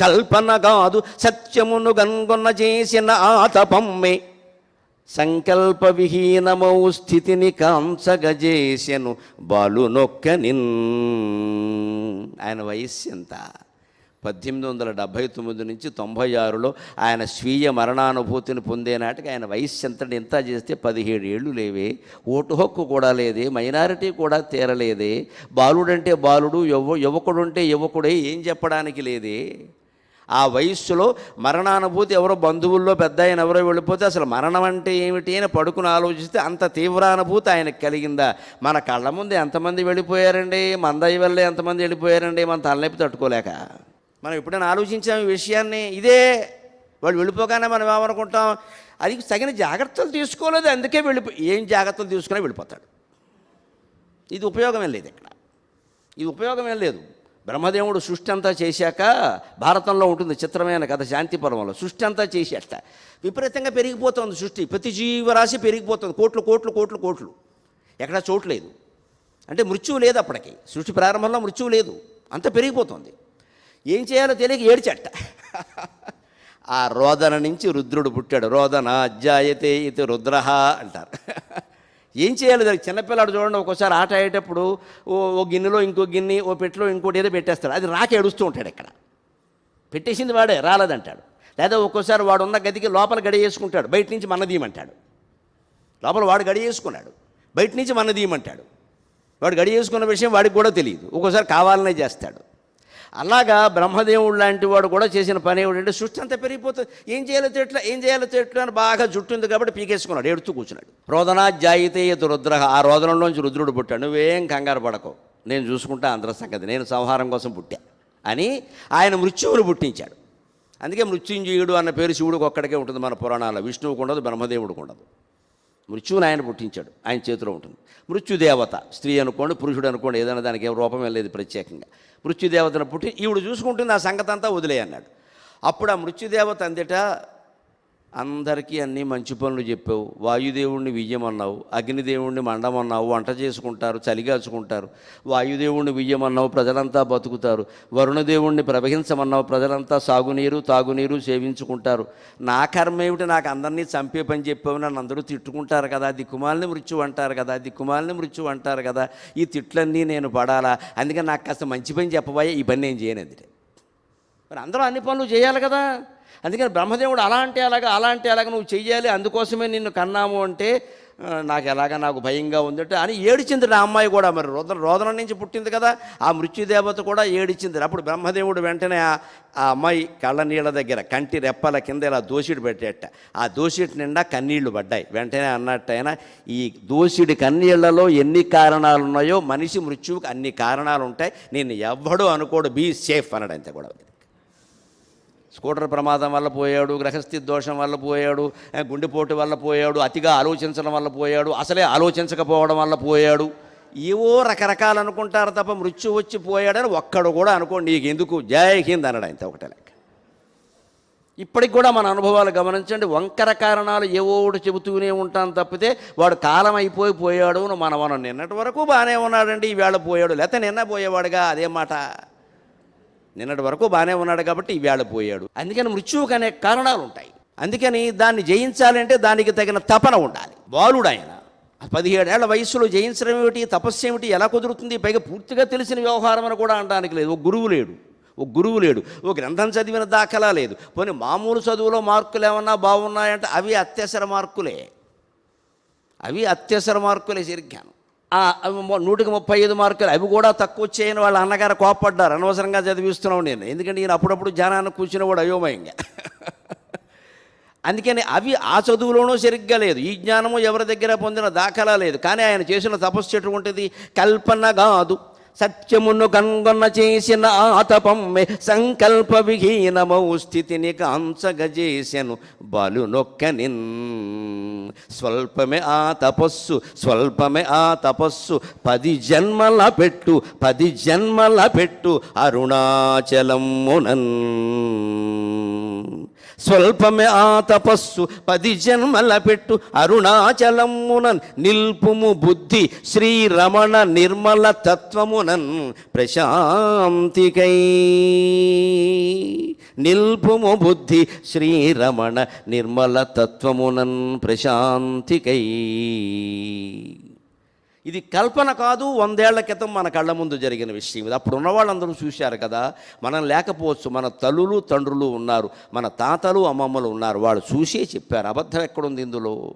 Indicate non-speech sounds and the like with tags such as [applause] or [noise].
కల్పన కాదు సత్యమును గన్గొన్న చేసిన ఆతపమ్మే సంకల్ప విహీనమౌ స్థితిని కాంచగజేసెను బాలు నొక్కనిన్. ఆయన వయస్సు ఎంత? పద్దెనిమిది వందల డెబ్భై తొమ్మిది నుంచి తొంభై ఆరులో ఆయన స్వీయ మరణానుభూతిని పొందే నాటికి ఆయన వయస్సు ఎంత ఎంత చేస్తే పదిహేడు ఏళ్ళు లేవే. ఓటు హక్కు కూడా లేదే మైనారిటీ కూడా తీరలేదే. బాలుడంటే బాలుడు యువ యువకుడుంటే యువకుడే ఏం చెప్పడానికి లేదే? ఆ వయస్సులో మరణానుభూతి ఎవరో బంధువుల్లో పెద్ద ఆయన ఎవరో వెళ్ళిపోతే అసలు మరణం అంటే ఏమిటి అని పడుకుని ఆలోచిస్తే అంత తీవ్రానుభూతి ఆయనకు కలిగిందా? మన కళ్ళ ముందు ఎంతమంది వెళ్ళిపోయారండి? మన దయ వల్లే ఎంతమంది వెళ్ళిపోయారండి? మన తలనొప్పి తట్టుకోలేక. మనం ఎప్పుడైనా ఆలోచించాం ఈ విషయాన్ని? ఇదే. వాళ్ళు వెళ్ళిపోగానే మనం ఏమనుకుంటాం? అది తగిన జాగ్రత్తలు తీసుకోలేదు అందుకే వెళ్ళిపో ఏం జాగ్రత్తలు తీసుకునే వెళ్ళిపోతాడు. ఇది ఉపయోగమే లేదు ఇక్కడ. ఇది ఉపయోగమేం లేదు. బ్రహ్మదేవుడు సృష్టి అంతా చేశాక భారతంలో ఉంటుంది చిత్రమైన కథ శాంతిపురంలో సృష్టి అంతా చేసేట విపరీతంగా పెరిగిపోతుంది సృష్టి. ప్రతి జీవరాశి పెరిగిపోతుంది. కోట్లు కోట్లు కోట్లు కోట్లు. ఎక్కడా చోట్లేదు అంటే మృత్యువు లేదు అప్పటికి. సృష్టి ప్రారంభంలో మృత్యువు లేదు. అంత పెరిగిపోతుంది. ఏం చేయాలో తెలియక ఏడ్చట. ఆ రోదన నుంచి రుద్రుడు పుట్టాడు. రోదన అధ్యాయతే ఇది రుద్రహ అంటారు. ఏం చేయాలి? దానికి చిన్నపిల్లాడు చూడండి ఒక్కోసారి ఆట ఆడేటప్పుడు ఓ ఓ గిన్నెలో ఇంకో గిన్నె ఓ పెట్టిలో ఇంకోటి ఏదో పెట్టేస్తాడు. అది రాక ఏడుస్తూ ఉంటాడు ఇక్కడ. పెట్టేసింది వాడే రాలేదంటాడు. లేదా ఒక్కోసారి వాడు ఉన్న గదికి లోపల గడి వేసుకుంటాడు బయట నుంచి మనదీయమంటాడు లోపల వాడు గడి వేసుకున్నాడు బయట నుంచి మనదీయమంటాడు వాడు గడి వేసుకున్న విషయం వాడికి కూడా తెలియదు. ఒక్కోసారి కావాలనే చేస్తాడు. అలాగా బ్రహ్మదేవుడు లాంటి వాడు కూడా చేసిన పని ఏమిటంటే సృష్టి అంతా పెరిగిపోతుంది. ఏం చేయాలో తెట్లా ఏం చేయాలో తెట్లా అని బాగా జుట్టు ఉంది కాబట్టి పీకేసుకున్నాడు ఎడుతూ కూర్చున్నాడు. రోదనా జాయితే రుద్ర. ఆ రోదనంలోంచి రుద్రుడు పుట్టాడు. నువ్వేం కంగారు పడకో. నేను చూసుకుంటా అందరి సంగతి. నేను సంహారం కోసం పుట్టా అని ఆయన మృత్యువును పుట్టించాడు. అందుకే మృత్యుంజయుడు అన్న పేరు శివుడికి ఒక్కడికే ఉంటుంది మన పురాణాల విష్ణువుకు ఉండదు బ్రహ్మదేవుడికి ఉండదు. మృత్యువుని ఆయన పుట్టించాడు. ఆయన చేతిలో ఉంటుంది. మృత్యుదేవత స్త్రీ అనుకోండి పురుషుడు అనుకోండి ఏదైనా దానికి ఏం రూపం లేదు ప్రత్యేకంగా. మృత్యుదేవతను పుట్టి ఈవిడు చూసుకుంటుంది ఆ సంగతి అంతా వదిలే అన్నాడు అప్పుడు ఆ మృత్యుదేవత అందిట అందరికీ అన్నీ మంచి పనులు చెప్పావు. వాయుదేవుణ్ణి వియ్యమన్నావు. అగ్నిదేవుణ్ణి మండమన్నావు. వంట చేసుకుంటారు చలిగాచుకుంటారు వాయుదేవుణ్ణి వియ్యమన్నావు ప్రజలంతా బతుకుతారు. వరుణదేవుణ్ణి ప్రవహించమన్నావు ప్రజలంతా సాగునీరు తాగునీరు సేవించుకుంటారు. నా కర్మ ఏమిటి? నాకు అందరినీ చంపే పని చెప్పావు. నన్ను అందరూ తిట్టుకుంటారు కదా. దిక్కుమాలని మృత్యు అంటారు కదా. దిక్కుమాలని మృత్యు అంటారు కదా. ఈ తిట్లన్నీ నేను పడాలా? అందుకని నాకు కాస్త మంచి పని చెప్పబోయే ఈ పని నేను చేయను మరి అందరూ అన్ని పనులు చేయాలి కదా. అందుకని బ్రహ్మదేవుడు అలా అంటే అలాగా అలా అంటే నువ్వు చెయ్యాలి అందుకోసమే నిన్ను కన్నాము అంటే నాకు ఎలాగా నాకు భయంగా ఉందంటే అని ఏడిచింది ఆ అమ్మాయి కూడా. మరి రోదన రోదన నుంచి పుట్టింది కదా ఆ మృత్యుదేవత కూడా ఏడిచింది అప్పుడు బ్రహ్మదేవుడు వెంటనే ఆ అమ్మాయి కళ్ళ నీళ్ళ దగ్గర కంటి రెప్పల కింద ఇలా దోసిడి పెట్టేట. ఆ దోసిటి నిండా కన్నీళ్ళు పడ్డాయి. వెంటనే అన్నట్టయినా ఈ దోషిడి కన్నీళ్ళలో ఎన్ని కారణాలు ఉన్నాయో మనిషి మృత్యువుకి అన్ని కారణాలు ఉంటాయి నేను ఎవ్వడూ అనుకోడు. బీ సేఫ్ అన్నాడు అంతే కూడా స్కూటర్ ప్రమాదం వల్ల పోయాడు గ్రహస్థి దోషం వల్ల పోయాడు గుండెపోటు వల్ల పోయాడు అతిగా ఆలోచించడం వల్ల పోయాడు అసలే ఆలోచించకపోవడం వల్ల పోయాడు. ఏవో రకరకాలు అనుకుంటారు తప్ప మృత్యు వచ్చి పోయాడని ఒక్కడు కూడా అనుకోండి. నీకు ఎందుకు జై హింద్ అన్నాడు ఆయన ఒకటే లెక్క. ఇప్పటికి కూడా మన అనుభవాలు గమనించండి. వంకర కారణాలు ఏవోడు చెబుతూనే ఉంటాను తప్పితే వాడు కాలం అయిపోయి పోయాడు అని మనం నిన్నటి వరకు బాగానే ఉన్నాడండి ఈవేళ పోయాడు. లేకపోతే నిన్న పోయేవాడుగా అదే మాట. నిన్నటి వరకు బాగానే ఉన్నాడు కాబట్టి ఈవేళ పోయాడు. అందుకని మృత్యువుకు అనే కారణాలు ఉంటాయి అందుకని దాన్ని జయించాలంటే దానికి తగిన తపన ఉండాలి. బాలుడు ఆయన పదిహేడేళ్ళ వయసులో జయించడం ఏమిటి తపస్సు ఏమిటి ఎలా కుదురుతుంది? పైగా పూర్తిగా తెలిసిన వ్యవహారం అని కూడా అనడానికి లేదు. ఒక గురువు లేడు. ఒక గురువు లేడు. ఒక గ్రంథం చదివిన దాఖలా లేదు. పోనీ మామూలు చదువులో మార్కులు ఏమన్నా బాగున్నాయంటే అవి అత్యవసర మార్కులే. అవి అత్యవసర మార్కులే సరిగ్గాను నూటికి ముప్పై ఐదు మార్కులు. అవి కూడా తక్కువ వచ్చాయని వాళ్ళ అన్నగారు కోపడ్డారు అనవసరంగా చదివిస్తున్నావు నేను. ఎందుకంటే ఈయన అప్పుడప్పుడు జనాన్ని కూర్చునేవాడు అయోమయంగా. [laughs] అందుకని అవి ఆ చదువులోనూ సరిగ్గా లేదు. ఈ జ్ఞానము ఎవరి దగ్గర పొందిన దాఖలా లేదు. కానీ ఆయన చేసిన తపస్సు ఎటువంటిది? కల్పన కాదు. సత్యమును గంగొన్న చేసిన ఆతపమ్మె సంకల్ప విహీనమౌ స్థితిని కాంచగజేసెను. బలు నొక్కనిన్ స్వల్పమే ఆ తపస్సు స్వల్పమే ఆ తపస్సు. పది జన్మల పెట్టు పది జన్మల పెట్టు అరుణాచలమునన్. స్వల్పమే ఆ తపస్సు పది జన్మల పెట్టు అరుణాచలమునన్ నిల్పుము బుద్ధి శ్రీరమణ నిర్మల తత్వమునన్ ప్రశాంతికై. నిల్పుము బుద్ధి శ్రీరమణ నిర్మల తత్వమునన్ ప్రశాంతికై. ఇది కల్పన కాదు వందేళ్ళ క్రితం మన కళ్ళ ముందు జరిగిన విషయం ఇది. అప్పుడు ఉన్న వాళ్ళందరూ చూశారు కదా మనం లేకపోవచ్చు మన తల్లులు తండ్రులు ఉన్నారు మన తాతలు అమ్మమ్మలు ఉన్నారు వాళ్ళు చూసే చెప్పారు. అబద్ధం ఎక్కడుంది ఇందులో?